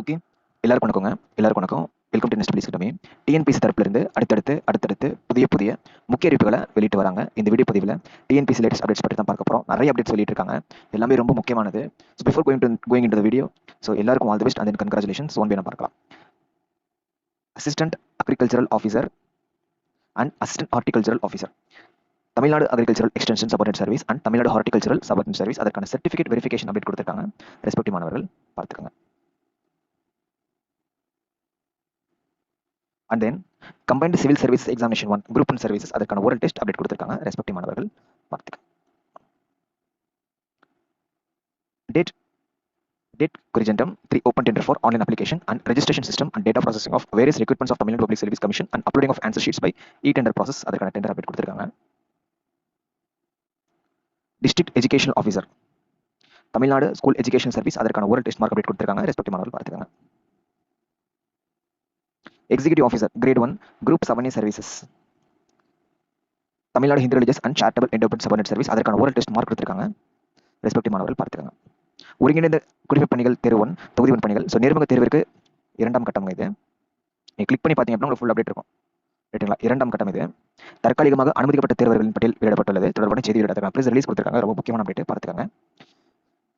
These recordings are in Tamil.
ஓகே. எல்லாருக்கும் வணக்கங்க. எல்லாருக்கும் வணக்கம். வெல்கம் டு நெஸ்ட் பிளிஸ்கட்டமே டிஎன்பிசி தரப்பிலிருந்து அடுத்தடுத்து அடுத்தடுத்து புதிய புதிய முக்கிய அறிவிப்புகளை வெளியிட்டு வராங்க. இந்த வீடியோ பதிவில் டிஎன்பிசி லேட்டஸ்ட் அப்டேட்ஸ் பற்றி தான் பார்க்க போகிறோம் நிறைய அப்டேட்ஸ் வெளியிட்டு இருக்காங்க. எல்லாமே ரொம்ப முக்கியமானது. So before going to going in the video so எல்லாருக்கும் all the best and congratulations one வேணும் பார்க்கலாம். Assistant agricultural officer and assistant horticultural officer Tamil Nadu agricultural extension support service and Tamil Nadu horticultural support service அதற்கான சர்டிஃபிகேட் வெரிஃபிகேஷன் அப்டேட் கொடுத்துருக்காங்க. ரெஸ்பெக்டிவ் மாணவர்கள் பார்த்துக்கோங்க. And then combined civil service examination one group and services அதற்கான ஒரு டெஸ்ட் அப்டேட் கொடுத்துருக்காங்க ரெஸ்பெக்டிவ் மாணவர்கள். பார்த்துக்க date date குறிஜெண்டம் three open tender for online application and registration system and data processing of various recruitments of Tamil Nadu public service commission and uploading of answer sheets by e tender process அதற்கான டெண்டர் அப்டேட் கொடுத்துருக்காங்க. District education officer Tamil Nadu school education service அதற்கான ஒரு டெஸ்ட் மார்க் அப்டேட் கொடுத்துருக்காங்க ரெஸ்பெக்டிவ் மாணவர்கள் பார்த்துக்காங்க. Executive officer grade one group seven services Tamil Nadu Hindu religious and charitable endowment subordinate service அதற்கான ஓரல் டெஸ்ட் மார்க் கொடுத்துருக்காங்க ரெஸ்பெக்டிவ் மாணவர்கள் பார்த்துக்காங்க ஒருங்கிணைந்த குடிமைப் பணிகள் தேர்வு ஒன் தொகுதி ஒன் பணிகள். ஸோ நேர்முக தேர்விற்கு இரண்டாம் கட்டம் இது. நீங்கள் கிளிக் பண்ணி பார்த்தீங்க அப்படின்னா உங்களுக்கு ஃபுல் அப்டேட் இருக்கும். ரைட்டுங்களா இரண்டாம் கட்டம் இது. தற்காலிகமாக அனுமதிக்கப்பட்ட தேர்வர்களின் பட்டியல் வெளியிடப்பட்டுள்ளது. தொடர்பான செய்தி வெளியிடப்பட்டிருக்காங்க. ப்ளீஸ் ரிலீஸ் கொடுத்துருக்காங்க. ரொம்ப முக்கியமான அப்டேட் பார்த்துக்காங்க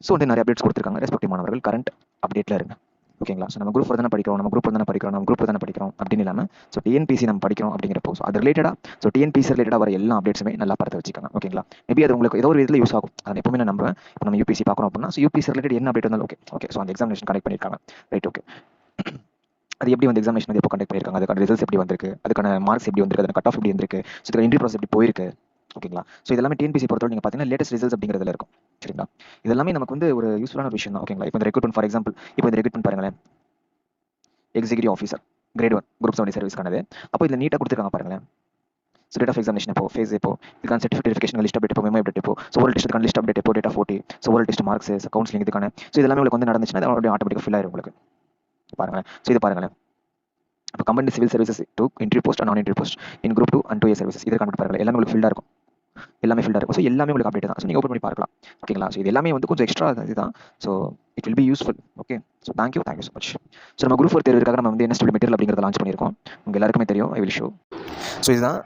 ஸோ வந்து நிறைய அப்டேட்ஸ் கொடுத்துருக்காங்க. ரெஸ்பெக்டிவ் மாணவர்கள் கரண்ட் அப்டேட்டில் இருங்க. ஓகேங்களா? ஸோ நம்ம குரூப் தானே படிக்கிறோம். நம்ம குரூப் தானே படிக்கிறோம். நம்ம குரூப் தானே படிக்கிறோம் அப்படின்னு இல்லாமல் ஸோ டிஎன்பிசி நம்ம படிக்கிறோம் அப்படிங்கிறப்போ ஸோ அது ரிலேட்டடாக ஸோ டிஎன்பிசி ரிலேட்டடாக வர எல்லா அப்டேட்ஸுமே நல்லா பார்த்து வச்சுக்கோங்க ஓகேங்களா? மேபி அது உங்களுக்கு ஏதோ ஒரு இதில் யூஸ் ஆகும். அதை எப்பவுமே நான் நம்புவேன். இப்போ நம்ம யூபிசி பார்க்குறோம் அப்படின்னா ஸோ யூபிசி ரிலேட்டட் என்ன அப்டேட் வந்தாலும் ஓகே ஓகே ஸோ அந்த எக்ஸாமினேஷன் கனெக்ட் பண்ணியிருக்காங்க. ரைட் ஓகே அது எப்படி வந்து எக்ஸாமினேஷன் எப்போ கண்டக்ட் பண்ணியிருக்காங்க? அதுக்கான ரிசல்ட்ஸ் எப்படி வந்திருக்கு? அதுக்கான மார்க்ஸ் எப்படி வந்திருக்கு? அதுக்கான கட் ஆஃப் எப்படி வந்திருக்கு? ஸோ இதுக்கான இன்டர்வியூ ப்ராசஸ் எப்படி போயிருக்கு? ஓகேங்களா? ஸோ இதெல்லாமே டிஎன்பிசி பொறுத்தவரை நீங்கள் பார்த்தீங்கன்னா லேட்டஸ்ட் ரிசல்ட்ஸ் அப்படிங்கிறதுல இருக்கும். சரிங்களா? இதெல்லாமே நமக்கு வந்து ஒரு யூஸ்ஃபுல்லான ஒரு விஷயம் தான் ஓகேங்களா? இப்போ இந்த ரெக்ரூட்மெண்ட் ஃபார் எக்ஸாம்பிள் இப்போ இந்த ரெக்ரூட்மெண்ட் பாருங்களேன். Executive officer grade one group seventy சர்வீஸ்க்கானது அப்போ இதில் நீட்டாக கொடுத்துருக்காங்க பாருங்களேன். ஸோ டேட் ஆஃப் எக்ஸாமினேஷன் இப்போ ஃபேஸ் இப்போ இதுக்கான சர்டிஃபிகேஷன் லிஸ்ட் அப்டேட் இப்போ மெமோ அப்டேட் இப்போ ஸோ ஒரு டெஸ்ட்டுக்கான லிஸ்ட் அப்டேட் இப்போ டேட்டா ஃபோர்ட்டி ஸோ ஒரு டெஸ்ட் மார்க்ஸ் கவுன்சிலிங் இதுக்கான. ஸோ இதெல்லாமே உங்களுக்கு வந்து நடந்துச்சுன்னா அது ஆட்டோமேட்டிக்காக ஃபில் ஆயிரும் உங்களுக்கு. பாருங்களேன். ஸோ இது பாருங்களேன். இப்போ company civil services two entry post non entry post in group two and two A services இதற்கான பாருங்கள் எல்லாமே உங்களுக்கு ஃபில்டாக இருக்கும். எல்லாமே ஃபில்டாக இருக்கும். ஸோ எல்லாமே உங்களுக்கு அப்டேட் தான். ஸோ நீங்கள் ஓப்பன் பண்ணி பார்க்கலாம். ஓகேங்களா ஸோ இது எல்லாமே வந்து கொஞ்சம் எக்ஸ்ட்ரா இதுதான் so it will be useful okay so thank you thank you so much so நம்ம குரூப் ஃபோர் தேர்வுக்காக நம்ம வந்து என்ன ஸ்டூடியோ மெட்டீரியல் அப்படிங்கிறத லான்ச் பண்ணியிருக்கோம். உங்கள் எல்லாருக்குமே தெரியும். ஐ வில் ஷோ ஸோ இதுதான்.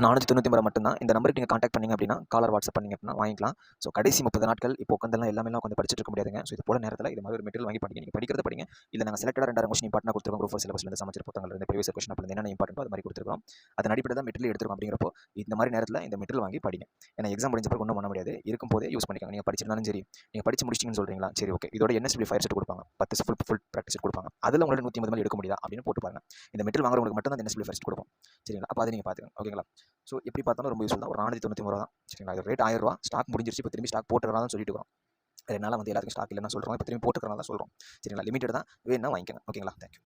நானூற்றி தொண்ணூற்றி ஒன்பது மட்டும்தான். இந்த நம்பருக்கு நீங்கள் காண்டாக்ட் பண்ணிங்க அப்படின்னா காலர் வாட்ஸ்அப் பண்ணிங்க அப்படின்னா வாங்கிக்கலாம். ஸோ கடைசி முப்பது நாட்கள் இப்போ உட்காந்துலாம் எல்லாமே உட்காந்து படிச்சுட்டு இருக்க முடியாதுங்க. ஸோ இது போல நேரத்தில் இது மாதிரி ஒரு மெட்டீரியல் வாங்கி படிங்க. நீங்கள் படிக்கிறத படிங்க. இல்லை நாங்கள் செலக்டடாக ரெண்டாயிரம் கொஸ்டின் இம்பார்ட்டன் கொடுத்துருக்கோம். குரூப் ஃபோர் சிலபஸ்லேருந்து சமைச்சர் புத்தகங்கள் இருந்து ப்ரீவியஸ் கொஸ்டின் அப்படி என்ன இம்பார்ட்டோ அது மாதிரி கொடுத்துருக்கோம். அதன் அடிப்படை தான் மெட்டீரியல் எடுத்துருக்கோம் அப்படிங்கிறப்போ இந்த மாதிரி நேரத்தில் இந்த மெட்டீரியல் வாங்கி படிங்க. ஏன்னா எக்ஸாம் முடிஞ்ச பிறகு ஒன்றும் பண்ண முடியாது. இருக்கும் போதே யூஸ் பண்ணிக்கோங்க. நீங்கள் படிச்சிருந்தாலும் சரி நீங்கள் படிச்சு முடிச்சிங்கன்னு சொல்கிறீங்களா சரி ஓகே இதோட என்எஸ்பி ஃபயர் செட் கொடுப்பாங்க. பத்து ஃபுல் ஃபுல் ப்ராக்டிஸ் கொடுப்பாங்க. அதில் உங்களால் நூற்றி ஐம்பது எடுக்க முடியாது? அப்படின்னு போட்டு பாருங்க. இந்த மெட்டீரியல் வாங்குறவங்களுக்கு மட்டும் தான் என்எஸ்பி ஃபயர் செட் கொடுப்போம். சரிங்களா? அப்போ அதை நீங்கள் பார்த்துக்கோங்க ஓகேங்களா ஸோ எப்படி பார்த்தாலும் ரொம்ப யூஸ்ஃபுல் தான். ஒரு நானூற்றி தொண்ணூற்றி ரூபா தான். சரிங்களா? இது ரேட் ஆயிரம் ரூபா. ஸ்டாக் முடிஞ்சிருச்சு. இப்போ திரும்பி ஸ்டாக் போட்டுக்கலாம் தான் சொல்லிட்டு இருக்கோம் ரெண்டு வந்து எல்லாத்துக்கும் ஸ்டாக் இல்லைன்னு சொல்கிறோம் இப்போ திரும்பி போட்டுக்கிறனால சொல்கிறோம் சரிங்களா? லிமிட்டட் தான். வேணும்னா வாங்கிக்கோங்க ஓகேங்களா தேங்க்யூ